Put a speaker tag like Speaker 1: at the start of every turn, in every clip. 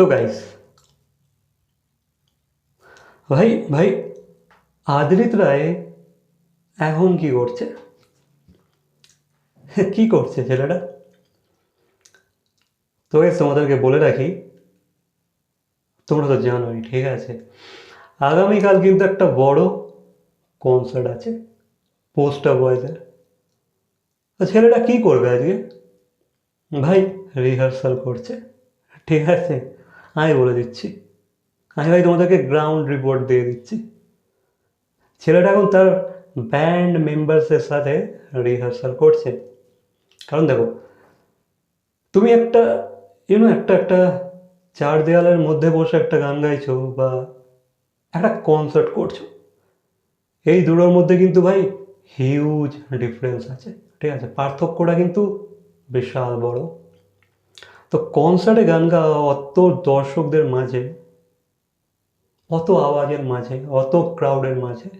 Speaker 1: তো গাইস ভাই ভাই আদ্রিত রায় এখন কি করছে কি করছে ছেলেটা তো guys, তোমাদেরকে বলে রাখি তোমরা তো জানোই ঠিক আছে আগামীকাল কিন্তু একটা বড় কনসার্ট আছে পোস্টার বয়েজের তো ছেলেটা কি করবে আজকে ভাই রিহার্সাল করছে ঠিক আছে আমি বলে দিচ্ছি। আমি ভাই তোমাদেরকে গ্রাউন্ড রিপোর্ট দিয়ে দিচ্ছি। ছেলেটা এখন তার ব্যান্ড মেম্বার্সের সাথে রিহার্সাল করছে। কারণ দেখো, তুমি একটা ইউনো একটা একটা চার দেওয়ালের মধ্যে বসে একটা গান গাইছো বা একটা কনসার্ট করছ। এই দুটোর মধ্যে কিন্তু ভাই হিউজ ডিফারেন্স আছে। ঠিক আছে, পার্থক্যটা কিন্তু বিশাল বড়। তো কনসার্টে গান গাওয়া, অত দর্শকদের মাঝে, অত আওয়াজের মাঝে, অত ক্রাউডের মাঝে।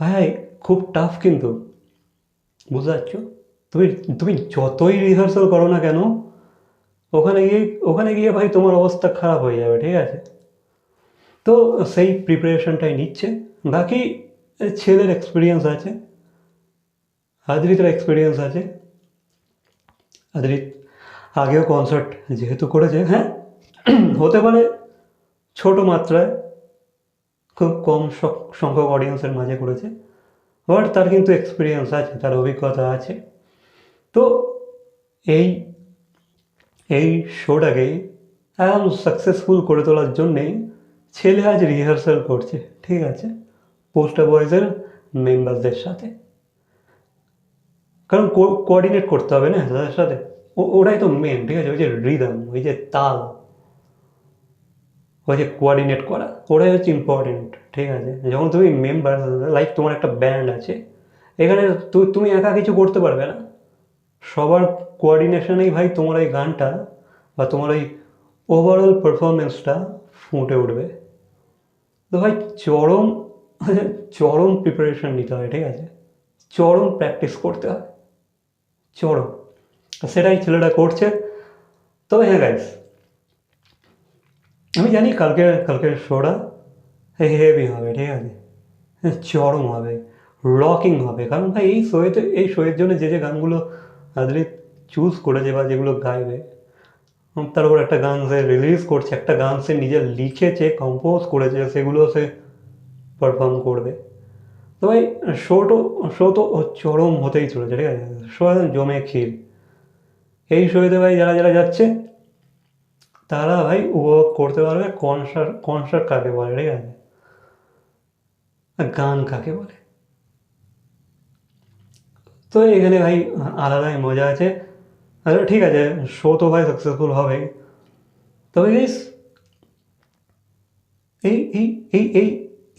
Speaker 1: ভাই খুব টাফ কিন্তু। বুঝতে পারছ? তুমি তুমি যতই রিহার্সাল করো না কেন, ওখানে গিয়ে ওখানে গিয়ে ভাই তোমার অবস্থা খারাপ হয়ে যাবে, ঠিক আছে? তো সেই প্রিপারেশনটাই নিচ্ছে। বাকি ছেলের এক্সপিরিয়েন্স আছে, আদ্রিতের এক্সপিরিয়েন্স আছে। আদ্রিত আগেও কনসার্ট যেহেতু করেছে হ্যাঁ? হতে পারে ছোট মাত্রায় খুব কম সংখ্যক অডিয়েন্সের মাঝে করেছে বাট তার কিন্তু এক্সপিরিয়েন্স আছে, তার অভিজ্ঞতা আছে। তো এই এই শোটাকে একদম সাকসেসফুল করে তোলার জন্যেই ছেলে আজ রিহার্সাল করছে, ঠিক আছে? পোস্টার বয়েজের মেম্বারদের সাথে। কারণ কোঅর্ডিনেট করতে হবে না তাদের সাথে? ওটাই তো মেন ঠিক আছে? ওই যে রিদম ওই যে তাল, ওই যে কোঅর্ডিনেট করা, ওটাই হচ্ছে ইম্পর্টেন্ট ঠিক আছে? যখন তুমি মেম্বার লাইক তোমার একটা ব্যান্ড আছে, এখানে তুমি একা কিছু করতে পারবে না। সবার কোঅর্ডিনেশনেই ভাই তোমার এই গানটা বা তোমার ওই ওভারঅল পারফরমেন্সটা ফুটে উঠবে। তো ভাই চরম চরম প্রিপারেশন নিতে হয়, ঠিক আছে? চরম প্র্যাকটিস করতে হয়। চরম। সেটাই ছেলেটা করছে। তবে হ্যাঁ গাইস আমি জানি কালকে, কালকের শোটা হেভি হবে, ঠিক আছে? চরম হবে রকিং হবে। কারণ ভাই, এই শোয়েতে এই শোয়ের জন্য যে যে গানগুলো আদরি চুজ করেছে বা যেগুলো গাইবে, তার উপর একটা গান সে রিলিজ করছে, একটা গান সে নিজে লিখেছে কম্পোজ করেছে, সেগুলো সে পারফর্ম করবে। তো ভাই শো তো শো তো চরম হতেই চলেছে, ঠিক আছে? শো জমে ক্ষীর। এই শোয়েতে ভাই যারা যারা যাচ্ছে, তারা ভাই উপভোগ করতে পারবে কনসার্ট কনসার্ট কাকে বলে, ঠিক আছে? গান কাকে বলে? তো এখানে ভাই আলাদাই মজা আছে। আচ্ছা ঠিক আছে শো তো ভাই সাকসেসফুল হবে তবে এই এই এই এই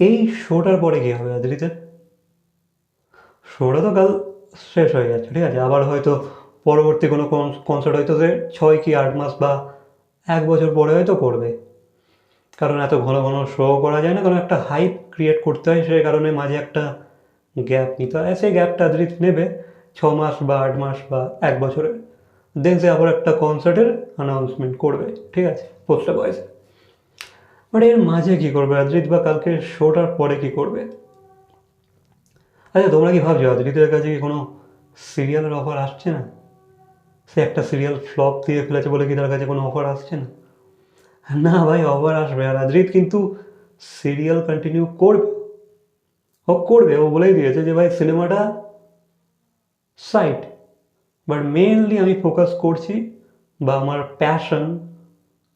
Speaker 1: এই শোটার পরে কী হবে আদরিতে শোটা তো কাল শেষ হয়ে যাচ্ছে, ঠিক আছে? আবার হয়তো পরবর্তী কোনো কনসার্ট হয়তো সে ছয় কি আট মাস বা এক বছর পরে হয়তো করবে। কারণ এত ঘন ঘন শো করা যায় না, কারণ একটা হাইপ ক্রিয়েট করতে হয়, সেই কারণে মাঝে একটা গ্যাপ নিতে হয়। সেই গ্যাপটা আদরিত নেবে ছ মাস বা আট মাস বা এক বছরের। দেন সে আবার একটা কনসার্টের অ্যানাউন্সমেন্ট করবে, ঠিক আছে? পোস্টার বয়েসে বাট এর মাঝে কী করবে আদ্রিত বা কালকে শোটার পরে কী করবে? আচ্ছা তোমরা কি ভাবছ আদ্রিতের কাছে কি কোনো সিরিয়ালের অফার আসছে না? সে একটা সিরিয়াল ফ্লপ দিয়ে ফেলেছে বলে কি তার কাছে কোনো অফার আসছে না? না ভাই অফার আসবে। আর আদ্রিত কিন্তু সিরিয়াল কন্টিনিউ করবে। ও করবে, ও বলেই দিয়েছে যে ভাই সিনেমাটা সাইট বাট মেনলি আমি ফোকাস করছি বা আমার প্যাশন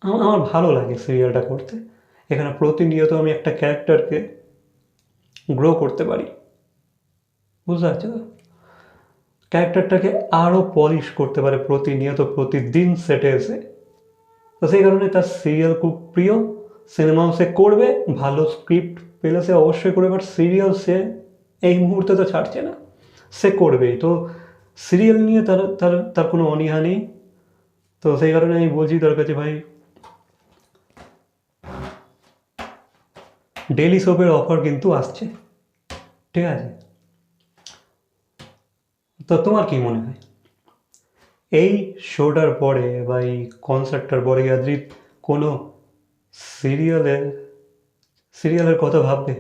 Speaker 1: আমার ভালো লাগে সিরিয়ালটা করতে। এখানে প্রতিনিয়ত আমি একটা ক্যারেক্টারকে গ্রো করতে পারি। বুঝতে পারছ? ক্যারেক্টারটাকে আরও পলিশ করতে পারে প্রতিনিয়ত, প্রতিদিন সেটে এসে। তো সেই কারণে তার সিরিয়াল খুব প্রিয়। সিনেমাও সে করবে, ভালো স্ক্রিপ্ট পেলে সে অবশ্যই করবে বাট সিরিয়াল সে এই মুহূর্তে তো ছাড়ছে না। সে করবেই। তো সিরিয়াল নিয়ে তার তার তার কোনো অনীহা নেই। তো সেই কারণে আমি বলছি তার কাছে, ভাই ডেলি সোপের অফার কিন্তু আসছে। ঠিক আছে? তো তোমার কি মনে হয়? এই শোটার পরে বা এই কনসার্টটার পরে আদ্রিত কোনো সিরিয়ালের সিরিয়ালের কথা ভাববে?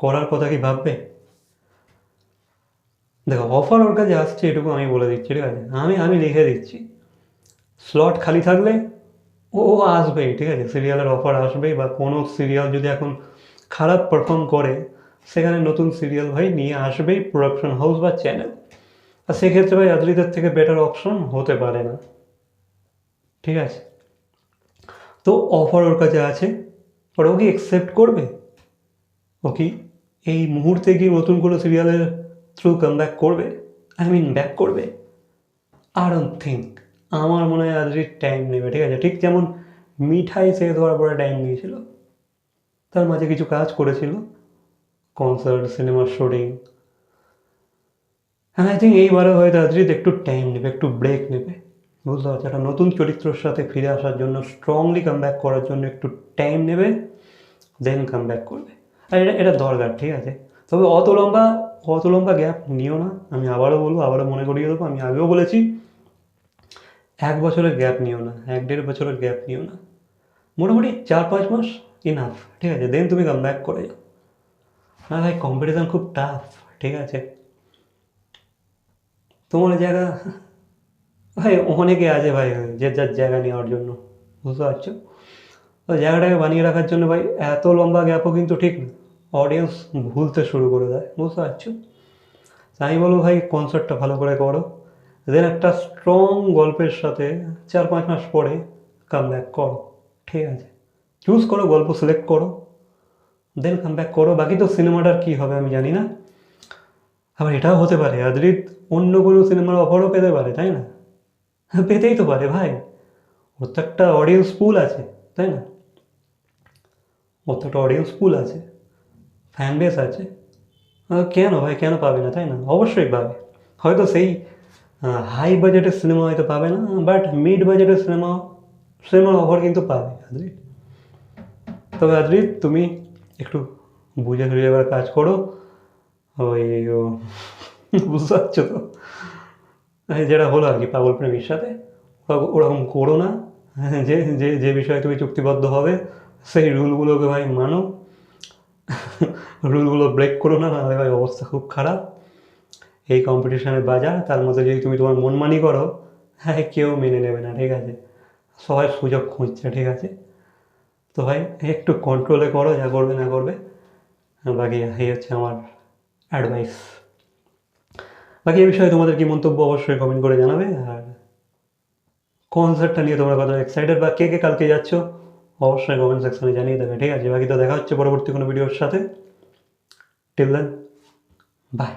Speaker 1: করার কথা কি ভাববে? দেখো অফার ওর কাছে আসছে এটুকু আমি বলে দিচ্ছি, ঠিক আছে? আমি আমি লিখে দিচ্ছি। স্লট খালি থাকলে ও আসবেই, ঠিক আছে? সিরিয়ালের অফার আসবেই বা কোনো সিরিয়াল যদি এখন খারাপ পারফর্ম করে, সেখানে নতুন সিরিয়াল ভাই নিয়ে আসবেই প্রোডাকশন হাউস বা চ্যানেল আর সেক্ষেত্রে ভাই আদরিদের থেকে বেটার অপশন হতে পারে না। ঠিক আছে? তো অফার ওর কাছে আছে ওর ও কি অ্যাকসেপ্ট করবে? ও কি এই মুহূর্তে কি নতুন কোনো সিরিয়ালের থ্রু কাম ব্যাক করবে? আই মিন ব্যাক করবে? আর থিঙ্ক আমার মনে হয় আজরির টাইম নেবে, ঠিক আছে? ঠিক যেমন মিঠাই শেষ হওয়ার পরে টাইম নিয়েছিল তার মাঝে কিছু কাজ করেছিল। কনসার্ট সিনেমার শুটিং হ্যাঁ আই থিঙ্ক এইবারে হয়তো আজরিত একটু টাইম নেবে, একটু ব্রেক নেবে। বুঝতে পারছ? একটা নতুন চরিত্রের সাথে ফিরে আসার জন্য স্ট্রংলি কাম ব্যাক করার জন্য একটু টাইম নেবে দেন কাম ব্যাক করবে। আর এটা এটা দরকার, ঠিক আছে? তবে অত লম্বা অত লম্বা গ্যাপ নিও না। আমি আবারও বলব, আবারও মনে করিয়ে দেবো, আমি আগেও বলেছি, এক বছরের গ্যাপ নিও না, এক দেড় বছরের গ্যাপ নিও না। মোটামুটি চার পাঁচ মাস ইনাফ ঠিক আছে? দেন তুমি কাম ব্যাক করে যাও। না, ভাই কম্পিটিশান খুব টাফ ঠিক আছে? তোমার জায়গা? ভাই, অনেকে আছে ভাই, যে যার জায়গা নেওয়ার জন্য। বুঝতে পারছ? তো জায়গাটাকে বানিয়ে রাখার জন্য ভাই, এত লম্বা গ্যাপও কিন্তু ঠিক না। অডিয়েন্স ভুলতে শুরু করে দেয়। বুঝতে পারছ? আমি বলব ভাই কনসার্টটা ভালো করে করো। দেন একটা স্ট্রং গল্পের সাথে চার পাঁচ মাস পরে কাম ব্যাক করো। ঠিক আছে? চুজ করো, গল্প সিলেক্ট করো। দেন কাম ব্যাক করো। বাকি তো সিনেমাটার কী হবে আমি জানি না। আবার এটাও হতে পারে আদরিত অন্য কোনো সিনেমার অফারও পেতে পারে, তাই না? হ্যাঁ পেতেই তো পারে ভাই। ওর তো একটা অডিয়েন্স পুল আছে, তাই না? ওর তো একটা অডিয়েন্স পুল আছে ফ্যান বেস আছে। কেন ভাই, কেন পাবে না, তাই না? অবশ্যই পাবে। হয়তো সেই হাই বাজেটের সিনেমা হয়তো পাবে না বাট মিড বাজেটের সিনেমা সিনেমার অফার কিন্তু পাবে আদরিত তবে আদরিত তুমি একটু বুঝে সুঝে এবার কাজ করো। ওই বুঝতে পারছ তো? যেটা হলো আর কি পাগল প্রেমীর সাথে ওরকম- করো না। যে যে যে বিষয়ে তুমি চুক্তিবদ্ধ হবে, সেই রুলগুলোকে ভাই মানো। রুলগুলো ব্রেক করো না, নাহলে ভাই অবস্থা খুব খারাপ। এই কম্পিটিশনের বাজার তার মধ্যে যদি তুমি তোমার মনমানি করো হ্যাঁ কেউ মেনে নেবে না, ঠিক আছে? সবাই সুযোগ খুঁজছে, ঠিক আছে? তো ভাই, একটু কন্ট্রোলে করো, যা করবে না করবে। বাকি এই হচ্ছে আমার অ্যাডভাইস। বাকি এই বিষয়ে তোমাদের কি মন্তব্য অবশ্যই কমেন্ট করে জানাবে। আর কনসার্টটা নিয়ে তোমরা কত এক্সাইটেড বা কে কে কালকে যাচ্ছ, অবশ্যই কমেন্ট সেকশনে জানিয়ে দেবে। ঠিক আছে, বাকি তো দেখা হচ্ছে পরবর্তী কোনো ভিডিওর সাথে। Till then by